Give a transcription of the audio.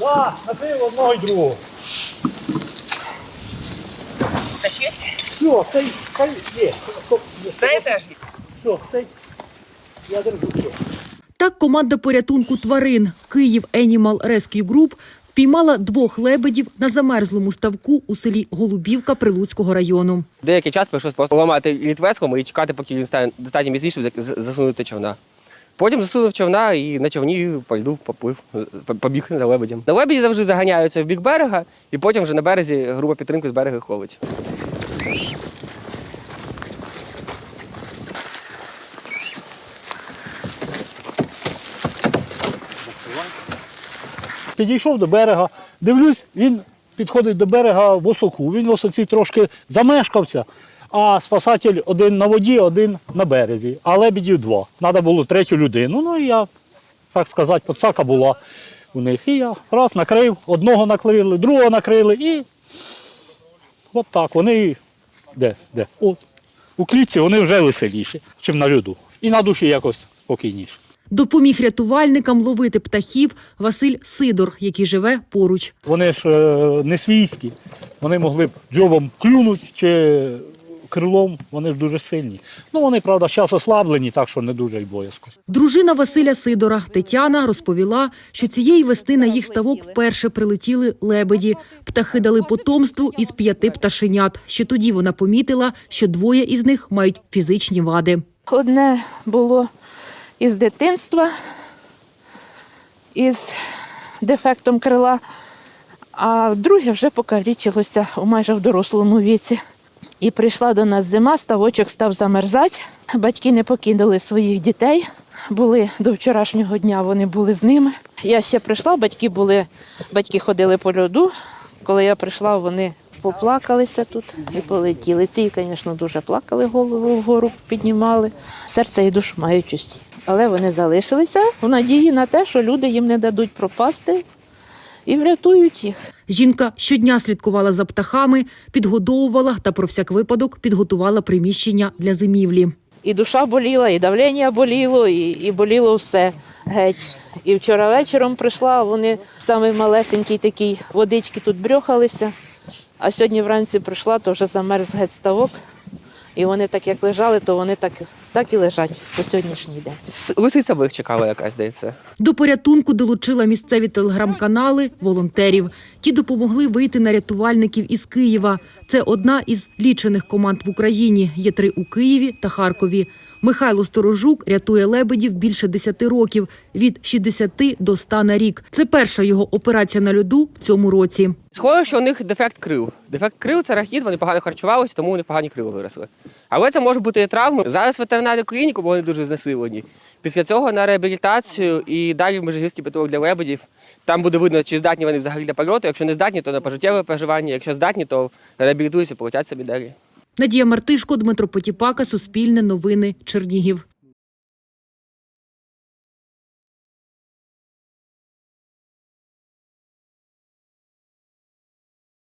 Так, накрив одного і другого. Все, цей, цей є. Стоп, є. Дай теж. Все, цей. Я держу. Все. Так команда порятунку тварин Київ Animal Rescue Group впіймала двох лебедів на замерзлому ставку у селі Голубівка Прилуцького району. Деякий час прийшлось просто ламати літвецькому і чекати, поки він стане достатньо міцніше щоб за- засунути човна. Потім засунув човна і на човні по льду поплив, побіг за лебедем. На лебеді завжди заганяються в бік берега, і потім вже на березі група підтримки з берега ходить. Підійшов до берега, дивлюсь, він підходить до берега в осоку. Він в осоці трошки замешкався, а спасатель один на воді, один на березі, а лебедів два. Треба було третю людину. Ну і я, так сказати, подсака була у них. І я раз накрив, одного накрили, другого накрили і от так. Вони де? де? От. У клітці вони вже веселіші, ніж на льоду. І на душі якось спокійніше. Допоміг рятувальникам ловити птахів Василь Сидор, який живе поруч. Вони ж е, не свійські. Вони могли б дзьобом клюнути чи крилом, вони ж дуже сильні. Ну вони, правда, зараз ослаблені, так що не дуже й боязко. Дружина Василя Сидора Тетяна розповіла, що цієї весни на їх ставок вперше прилетіли лебеді. Птахи дали потомству із п'яти пташенят. Ще тоді вона помітила, що двоє із них мають фізичні вади. Одне було із дитинства, із дефектом крила, а друге вже покалічилося у майже в дорослому віці. І прийшла до нас зима, ставочок став замерзати. Батьки не покинули своїх дітей. Були до вчорашнього дня, вони були з ними. Я ще прийшла, батьки були, батьки ходили по льоду. Коли я прийшла, вони поплакалися тут і полетіли. Ці, звісно, дуже плакали, голову вгору піднімали. Серце і душу мають усі. Але вони залишилися в надії на те, що люди їм не дадуть пропасти і врятують їх. Жінка щодня слідкувала за птахами, підгодовувала та про всяк випадок підготувала приміщення для зимівлі. І душа боліла, і давлення боліло, і, і боліло все геть. І вчора вечором прийшла, вони саме малесенький такий водички тут брьохалися. А сьогодні вранці прийшла, то вже замерз геть ставок. І вони так як лежали, то вони так, так і лежать по сьогоднішній день. Лисиця би їх чекала якась, де і все. До порятунку долучила місцеві телеграм-канали волонтерів. Ті допомогли вийти на рятувальників із Києва. Це одна із лічених команд в Україні. Є три у Києві та Харкові. Михайло Сторожук рятує лебедів більше 10 років від 60 до 100 на рік. Це перша його операція на льоду в цьому році. Схоже, що у них дефект крил. Дефект крил це рахіт, вони погано харчувалися, тому у них погані крила виросли. Але це може бути і травми. Зараз ветеринарну клініку, бо вони дуже знесилені. Після цього на реабілітацію і далі в Межигірський притулок для лебедів. Там буде видно, чи здатні вони взагалі для польоту. Якщо не здатні, то на пожиттєве проживання. Якщо здатні, то реабілітуються, полетять собі далі. Надія Мартишко, Дмитро Потіпака, Суспільне новини, Чернігів.